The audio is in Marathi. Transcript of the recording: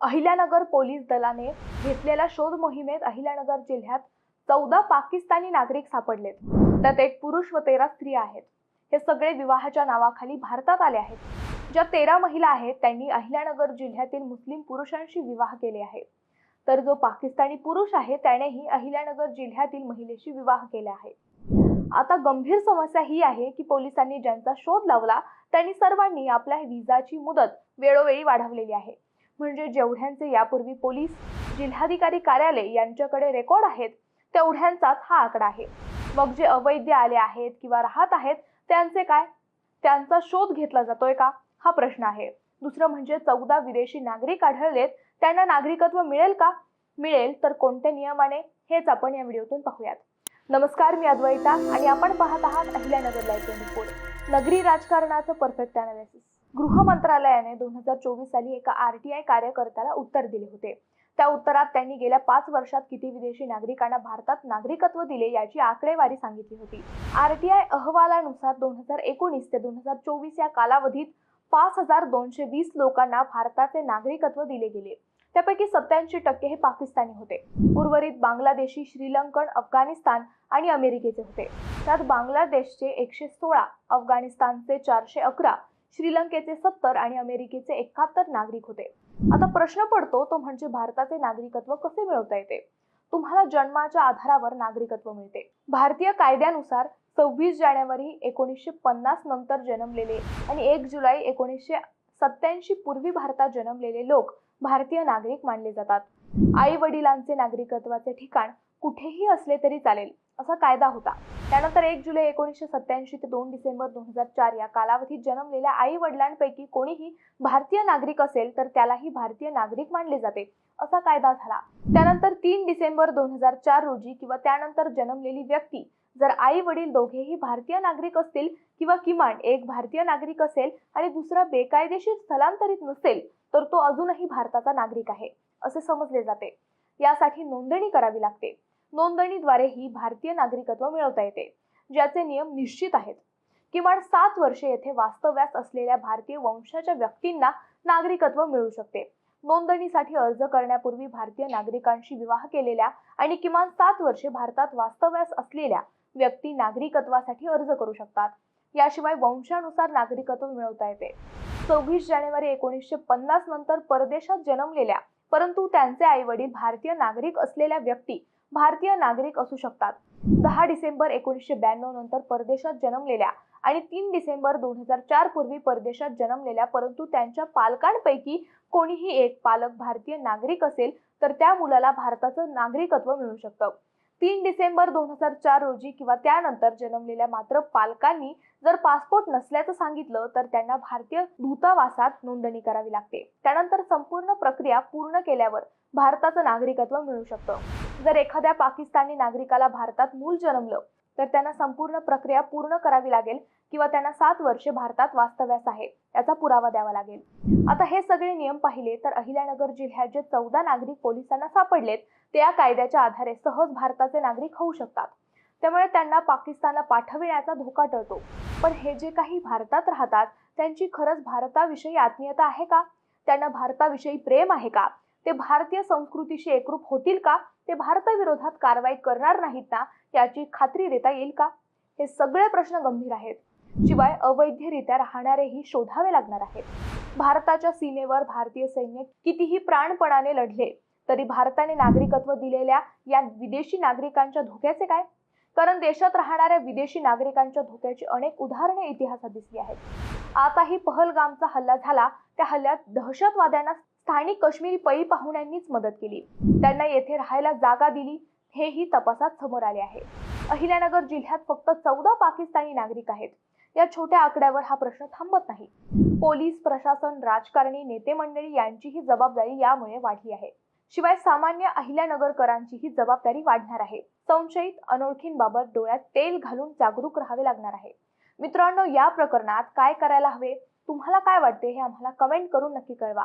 अहिल्यानगर पोलीस दलाने घेतलेल्या शोध मोहिमेत अहिल्यानगर जिल्ह्यात चौदा पाकिस्तानी नागरिक सापडलेत. त्यात एक पुरुष व तेरा स्त्रिया आहेत. हे सगळे विवाहाच्या नावाखाली भारतात आले आहेत. ज्या तेरा महिला आहेत त्यांनी अहिल्यानगर जिल्ह्यातील मुस्लिम पुरुषांशी विवाह केले आहे तर जो पाकिस्तानी पुरुष आहे त्यानेही अहिल्यानगर जिल्ह्यातील महिलेशी विवाह केला आहे. आता गंभीर समस्या ही आहे की पोलिसांनी ज्यांचा शोध लावला त्यांनी सर्वांनी आपल्या विजाची मुदत वेळोवेळी वाढवलेली आहे. म्हणजे जेवढ्यांचे यापूर्वी पोलीस जिल्हाधिकारी कार्यालय यांच्याकडे रेकॉर्ड आहेत तेवढ्यांचाच हा आकडा आहे. मग जे अवैध आले आहेत किंवा राहत आहेत त्यांचे काय? त्यांचा शोध घेतला जातोय का? हा प्रश्न आहे. दुसरं म्हणजे चौदा विदेशी नागरिक आढळलेत त्यांना नागरिकत्व मिळेल का? मिळेल तर कोणत्या नियमाने? हेच आपण या व्हिडिओतून पाहूयात. नमस्कार मी अद्वैता आणि आपण पाहत आहात अहिल्यानगर लाईव्ह ट्वेंटी फोर नगरी राजकारणाचं परफेक्ट अनालिसिस गृह मंत्रालयाने दोन हजार चोवीस साली एका आर टी आय कार्यकर्त्याला उत्तर दिले होते. त्या उत्तरात त्यांनी गेल्या पाच वर्षात किती विदेशी नागरिकांना भारतात नागरिकत्व दिले याची आकडेवारी सांगितली होती. आर टी आय अहवालानुसार दोन हजार एकोणीस ते दोन हजार चोवीस या कालावधीत पाच हजार दोनशे वीस लोकांना भारताचे नागरिकत्व दिले गेले. त्यापैकी सत्याऐंशी टक्के हे पाकिस्तानी होते. उर्वरित बांगलादेशी श्रीलंकन अफगाणिस्तान आणि अमेरिकेचे होते. त्यात बांगलादेशचे एकशे सोळा अफगाणिस्तानचे चारशे अकरा श्रीलंकेचे सत्तर आणि अमेरिकेचे एकाहत्तर नागरिक होते. आता प्रश्न पडतो तो म्हणजे भारताचे नागरिकत्व कसे मिळवता येते? तुम्हाला जन्माच्या आधारावर नागरिकत्व मिळते. भारतीय कायद्यानुसार सव्वीस जानेवारी एकोणीसशे पन्नास नंतर जन्मलेले आणि एक जुलै एकोणीसशे सत्याऐंशी पूर्वी भारतात जन्मलेले लोक भारतीय नागरिक मानले जातात. आई वडिलांचे नागरिकत्वाचे ठिकाण कुठेही असले तरी चालेल असा कायदा होता. त्यानंतर एक जुलै एकोणीसशे सत्याऐंशी ते दोन डिसेंबर दोन हजार चार या कालावधीत जन्मलेल्या आई वडिलांपैकी कोणीही भारतीय नागरिक असेल तर त्यालाही भारतीय नागरिक मानले जाते असा कायदा झाला. त्यानंतर तीन डिसेंबर दोन हजार चार रोजी किंवा त्यानंतर जन्मलेली व्यक्ती जर आई वडील दोघेही भारतीय नागरिक असतील किंवा किमान एक भारतीय नागरिक असेल आणि दुसरा बेकायदेशीर स्थलांतरित नसेल तर तो अजूनही भारताचा नागरिक आहे असे समजले जाते. यासाठी नोंदणी करावी लागते. नोंदणीद्वारे ही भारतीय नागरिकत्व मिळवता येते ज्याचे नियम निश्चित आहेत. किमान सात वर्षे येथे वास्तव्यास असलेल्या भारतीय वंशाच्या व्यक्तींना नागरिकत्व मिळू शकते. नोंदणीसाठी अर्ज करण्यापूर्वी भारतीय नागरिकांशी विवाह केलेल्या आणि किमान सात वर्षे भारतात वास्तव्यास असलेल्या व्यक्ती नागरिकत्वासाठी अर्ज करू शकतात. याशिवाय वंशानुसार नागरिकत्व मिळवता येते. सव्वीस जानेवारी एकोणीसशे पन्नास नंतर परदेशात जन्मलेल्या परंतु त्यांचे आई वडील भारतीय नागरिक असलेल्या व्यक्ती भारतीय नागरिक असू शकतात. दहा डिसेंबर एकोणीसशे ब्याण्णव नंतर परदेशात जन्मलेल्या आणि तीन डिसेंबर दोन हजार चार पूर्वी परदेशात जन्मलेल्या परंतु त्यांच्या पालकांपैकी कोणीही एक पालक भारतीय नागरिक असेल तर त्या मुलाला भारताचं नागरिकत्व मिळू शकतं. तीन डिसेंबर दोन हजार चार रोजी किंवा त्यानंतर जन्मलेल्या मात्र पालकांनी जर पासपोर्ट नसल्याचं सांगितलं तर त्यांना भारतीय दूतावासात नोंदणी करावी लागते. त्यानंतर संपूर्ण प्रक्रिया पूर्ण केल्यावर भारताचं नागरिकत्व मिळू शकतं. जर एखाद्या पाकिस्तानी नागरिकाला भारतात मूल जन्मलं तर त्यांना संपूर्ण प्रक्रिया पूर्ण करावी लागेल किंवा त्यांना सात वर्षे भारतात वास्तव्यास आहे याचा पुरावा द्यावा लागेल. आता हे सगळे नियम पाहिले तर अहिल्यानगर जिल्ह्यात जे चौदा नागरिक पोलिसांना सापडलेत ते या कायद्याच्या आधारे सहज भारताचे नागरिक होऊ शकतात. त्यामुळे त्यांना पाकिस्तानला पाठविण्याचा धोका टळतो. पण हे जे काही भारतात राहतात त्यांची खरंच भारताविषयी आत्मीयता आहे का? त्यांना भारताविषयी प्रेम आहे का? ते भारतीय संस्कृतीशी एकरूप होतील का? ते भारताविरोधात कारवाई करणार नाहीत ना? याची खात्री देता येईल का? हे सगळे प्रश्न गंभीर आहेत. शिवाय अवैधरित्या राहणारेही शोधावे लागणार आहेत. भारताच्या सीमेवर भारतीय सैन्य कितीही प्राणपणाने लढले तरी भारताने नागरिकत्व दिलेल्या या विदेशी नागरिकांच्या धोक्याचे काय? कारण देशात राहणाऱ्या विदेशी नागरिकांच्या धोक्याची अनेक उदाहरणे इतिहासात दिसली आहेत. आताही पहलगामचा हल्ला झाला त्या हल्ल्यात दहशतवाद्यांना स्थानिक काश्मीरी पै पाहुण्यांनीच मदत केली. त्यांना येथे राहायला जागा दिली. हेही तपासात समोर आले आहे. अहिल्यानगर जिल्ह्यात फक्त चौदा पाकिस्तानी नागरिक आहेत. या छोट्या आकड्यावर हा प्रश्न थांबत नाही. पोलीस प्रशासन राजकारणी नेते मंडळी यांचीही जबाबदारी यामुळे वाढली आहे. शिवाय सामान्य अहिल्यानगरकरांचीही जबाबदारी वाढणार आहे. संशयित अनोळखींबाबत डोळ्यात तेल घालून जागरूक राहावे लागणार आहे. मित्रांनो या प्रकरणात काय करायला हवे? तुम्हाला काय वाटते हे आम्हाला कमेंट करून नक्की कळवा.